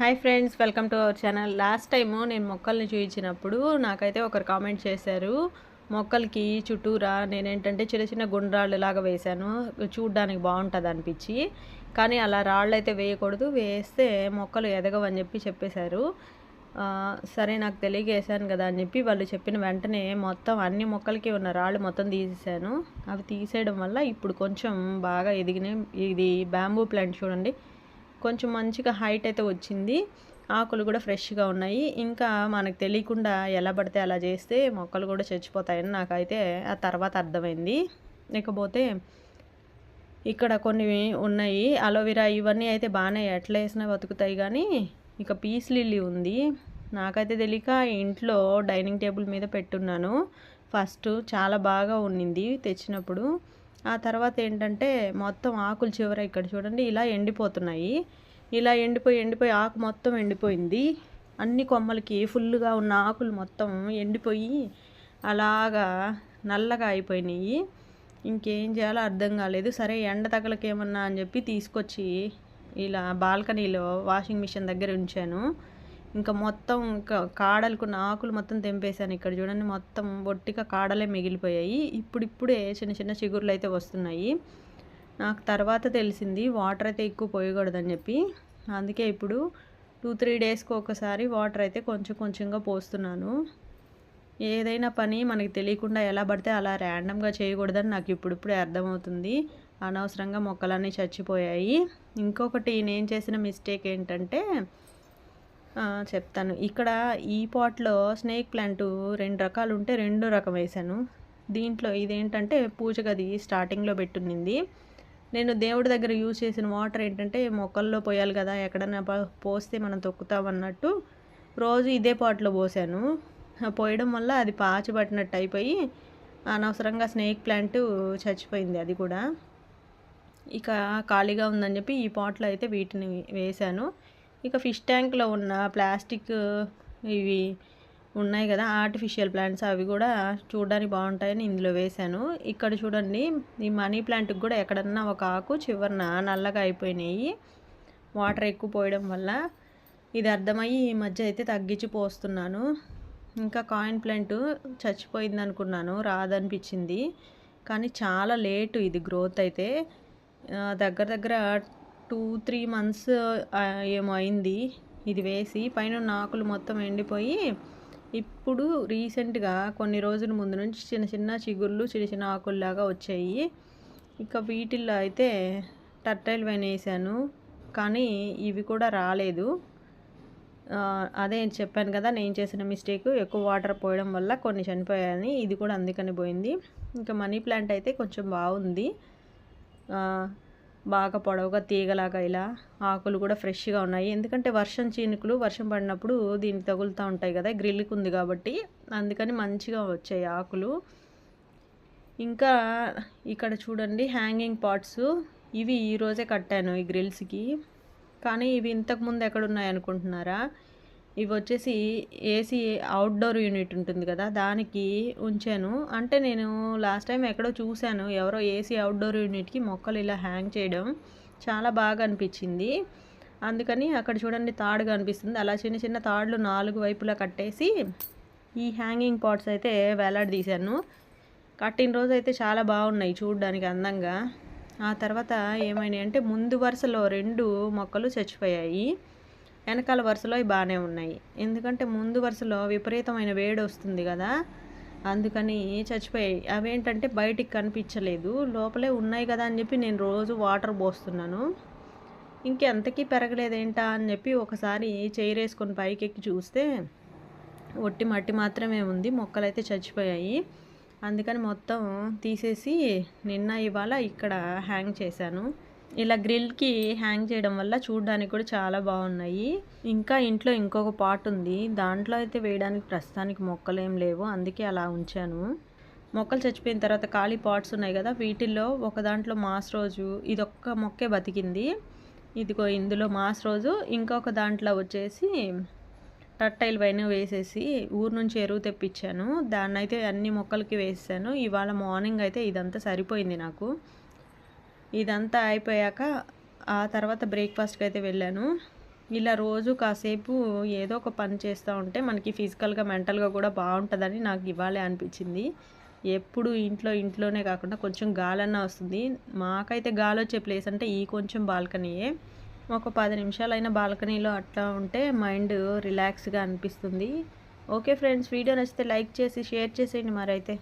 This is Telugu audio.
Hi friends welcome to our channel. Last time నేను మొక్కల్ని చూపించినప్పుడు నాకైతే ఒకరు కామెంట్ చేశారు మొక్కలకి చుట్టూరా నేనేంటంటే చిన్న చిన్న గుండ్రాళ్ళు లాగా వేశాను చూడ్డానికి బాగుంటుంది అనిపించి. కానీ అలా రాళ్ళు అయితే వేయకూడదు వేస్తే మొక్కలు ఎదగవని చెప్పి చెప్పేశారు. సరే నాకు తెలియకేసాను కదా అని చెప్పి వాళ్ళు చెప్పిన వెంటనే మొత్తం అన్ని మొక్కలకి ఉన్న రాళ్ళు మొత్తం తీసేసాను అవి తీసేయడం వల్ల ఇప్పుడు కొంచెం బాగా ఎదిగినాయి. ఇది బ్యాంబూ ప్లాంట్ చూడండి. కొంచెం మంచిగా హైట్ అయితే వచ్చింది. ఆకులు కూడా ఫ్రెష్గా ఉన్నాయి. ఇంకా మనకు తెలియకుండా ఎలా పడితే అలా చేస్తే మొక్కలు కూడా చచ్చిపోతాయని నాకైతే ఆ తర్వాత అర్థమైంది. ఇకపోతే ఇక్కడ కొన్ని ఉన్నాయి. అలోవెరా ఇవన్నీ అయితే బాగానే ఎట్లా వేసినా బతుకుతాయి కానీ ఇక పీస్ లిల్లీ ఉంది. నాకైతే తెలియక ఇంట్లో డైనింగ్ టేబుల్ మీద పెట్టున్నాను. ఫస్ట్ చాలా బాగా ఉన్నింది తెచ్చినప్పుడు. ఆ తర్వాత ఏంటంటే మొత్తం ఆకులు చివర ఇక్కడ చూడండి ఇలా ఎండిపోతున్నాయి. ఇలా ఎండిపోయి ఎండిపోయి ఆకు మొత్తం ఎండిపోయింది. అన్ని కొమ్మలకి ఫుల్గా ఉన్న ఆకులు మొత్తం ఎండిపోయి అలాగా నల్లగా అయిపోయినాయి. ఇంకేం చేయాలో అర్థం కాలేదు. సరే ఎండ తగలకేమన్నా అని చెప్పి తీసుకొచ్చి ఇలా బాల్కనీలో వాషింగ్ మిషన్ దగ్గర ఉంచాను. ఇంకా మొత్తం ఇంకా కాడలకు ఆకులు మొత్తం తెంపేశాను ఇక్కడ చూడండి మొత్తం బొట్టిగా కాడలే మిగిలిపోయాయి. ఇప్పుడిప్పుడే చిన్న చిన్న చిగురులు అయితే వస్తున్నాయి. నాకు తర్వాత తెలిసింది వాటర్ అయితే ఎక్కువ పోయకూడదని చెప్పి. అందుకే ఇప్పుడు టూ త్రీ డేస్కి ఒకసారి వాటర్ అయితే కొంచెం కొంచెంగా పోస్తున్నాను. ఏదైనా పని మనకి తెలియకుండా ఎలా పడితే అలా ర్యాండమ్గా చేయకూడదని నాకు ఇప్పుడిప్పుడే అర్థమవుతుంది. అనవసరంగా మొక్కలన్నీ చచ్చిపోయాయి. ఇంకొకటి నేను చేసిన మిస్టేక్ ఏంటంటే చెప్తాను. ఇక్కడ ఈ పాట్లో స్నేక్ ప్లాంట్ రెండు రకాలు ఉంటే రెండు రకం వేశాను. దీంట్లో ఇదేంటంటే పూజ గది స్టార్టింగ్లో పెట్టునింది. నేను దేవుడి దగ్గర యూజ్ చేసిన వాటర్ ఏంటంటే మొక్కల్లో పోయాలి కదా ఎక్కడన్నా పోస్తే మనం తొక్కుతామన్నట్టు రోజు ఇదే పాట్లో పోసాను. పోయడం వల్ల అది పాచి పట్టినట్టు అయిపోయి అనవసరంగా స్నేక్ ప్లాంట్ చచ్చిపోయింది అది కూడా. ఇక ఖాళీగా ఉందని చెప్పి ఈ పాట్లో అయితే వీటిని వేశాను. ఇక ఫిష్ ట్యాంక్లో ఉన్న ప్లాస్టిక్ ఇవి ఉన్నాయి కదా ఆర్టిఫిషియల్ ప్లాంట్స్ అవి కూడా చూడడానికి బాగుంటాయని ఇందులో వేశాను. ఇక్కడ చూడండి ఈ మనీ ప్లాంట్కి కూడా ఎక్కడన్నా ఒక ఆకు చివరన నల్లగా అయిపోయినాయి. వాటర్ ఎక్కువ పోయడం వల్ల ఇది అర్థమయ్యి ఈ మధ్య అయితే తగ్గించి పోస్తున్నాను. ఇంకా కాయిన్ ప్లాంట్ చచ్చిపోయింది అనుకున్నాను రాదనిపించింది. కానీ చాలా లేటు ఇది గ్రోత్ అయితే. దగ్గర దగ్గర టూ త్రీ మంత్స్ ఏమో అయింది. ఇది వేసి పైన ఉన్న ఆకులు మొత్తం ఎండిపోయి ఇప్పుడు రీసెంట్గా కొన్ని రోజుల ముందు నుంచి చిన్న చిన్న చిగుర్లు చిన్న చిన్న ఆకుల్లాగా వచ్చాయి. ఇక వీటిల్లో అయితే టర్టైల్ వైన్ వేసాను కానీ ఇవి కూడా రాలేదు. అదే చెప్పాను కదా నేను చేసిన మిస్టేక్ ఎక్కువ వాటర్ పోయడం వల్ల కొన్ని చనిపోయాయని ఇది కూడా అందుకని పోయింది. ఇంకా మనీ ప్లాంట్ అయితే కొంచెం బాగుంది. బాగా పొడవుగా తీగలాగా ఇలా ఆకులు కూడా ఫ్రెష్గా ఉన్నాయి. ఎందుకంటే వర్షం చీనుకులు వర్షం పడినప్పుడు దీనికి తగులుతూ ఉంటాయి కదా గ్రిల్కి ఉంది కాబట్టి. అందుకని మంచిగా వచ్చాయి ఆకులు. ఇంకా ఇక్కడ చూడండి హ్యాంగింగ్ పాట్స్. ఇవి ఈరోజే కట్టాను ఈ గ్రిల్స్కి. కానీ ఇవి ఇంతకుముందు ఎక్కడ ఉన్నాయి అనుకుంటున్నారా ఇవి వచ్చేసి ఏసీ అవుట్డోర్ యూనిట్ ఉంటుంది కదా దానికి ఉంచాను. అంటే నేను లాస్ట్ టైం ఎక్కడో చూశాను ఎవరో ఏసీ అవుట్డోర్ యూనిట్కి మొక్కలు ఇలా హ్యాంగ్ చేయడం చాలా బాగా అనిపించింది. అందుకని అక్కడ చూడండి తాడు కనిపిస్తుంది అలా చిన్న చిన్న తాడులు నాలుగు వైపులా కట్టేసి ఈ హ్యాంగింగ్ పాట్స్ అయితే వేలాడదీశాను కట్టిన రోజు అయితే చాలా బాగున్నాయి చూడడానికి అందంగా. ఆ తర్వాత ఏమైనాయి అంటే ముందు వరుసలో రెండు మొక్కలు చచ్చిపోయాయి. వెనకాల వరుసలో అవి బాగానే ఉన్నాయి. ఎందుకంటే ముందు వరుసలో విపరీతమైన వేడి వస్తుంది కదా. అందుకని చచ్చిపోయాయి. అవేంటంటే బయటికి కనిపించలేదు. లోపలే ఉన్నాయి కదా అని చెప్పి నేను రోజు వాటర్ పోస్తున్నాను. ఇంకెంతకీ పెరగలేదేంటా అని చెప్పి ఒకసారి చైర్ వేసుకొని పైకి ఎక్కి చూస్తే ఒట్టి మట్టి మాత్రమే ఉంది. మొక్కలైతే చచ్చిపోయాయి. అందుకని మొత్తం తీసేసి నిన్న ఇవాళ ఇక్కడ హ్యాంగ్ చేశాను. ఇలా గ్రిల్కి హ్యాంగ్ చేయడం వల్ల చూడడానికి కూడా చాలా బాగున్నాయి. ఇంకా ఇంట్లో ఇంకొక పాట్ ఉంది. దాంట్లో అయితే వేయడానికి ప్రస్తుతానికి మొక్కలు ఏం లేవు. అందుకే అలా ఉంచాను. మొక్కలు చచ్చిపోయిన తర్వాత ఖాళీ పాట్స్ ఉన్నాయి కదా వీటిల్లో ఒక దాంట్లో మాస్ రోజు ఇదొక్క మొక్కే బతికింది. ఇదిగో ఇందులో మాస్ రోజు. ఇంకొక దాంట్లో వచ్చేసి టట్టైల్ పైన వేసేసి ఊరు నుంచి ఎరువు తెప్పించాను. దాన్ని అయితే అన్ని మొక్కలకి వేసాను. ఇవాళ మార్నింగ్ అయితే ఇదంతా సరిపోయింది నాకు. ఇదంతా అయిపోయాక ఆ తర్వాత బ్రేక్ఫాస్ట్కి అయితే వెళ్ళాను. ఇలా రోజు కాసేపు ఏదో ఒక పని చేస్తూ ఉంటే మనకి ఫిజికల్గా మెంటల్గా కూడా బాగుంటుందని నాకు ఇవ్వాలి అనిపించింది. ఎప్పుడు ఇంట్లో ఇంట్లోనే కాకుండా కొంచెం గాలన్నా వస్తుంది. మాకైతే గాలి వచ్చే ప్లేస్ అంటే ఈ కొంచెం బాల్కనీయే. ఒక పది నిమిషాలైనా బాల్కనీలో అట్లా ఉంటే మైండ్ రిలాక్స్గా అనిపిస్తుంది. ఓకే ఫ్రెండ్స్ వీడియో నచ్చితే లైక్ చేసి షేర్ చేసేయండి మరైతే.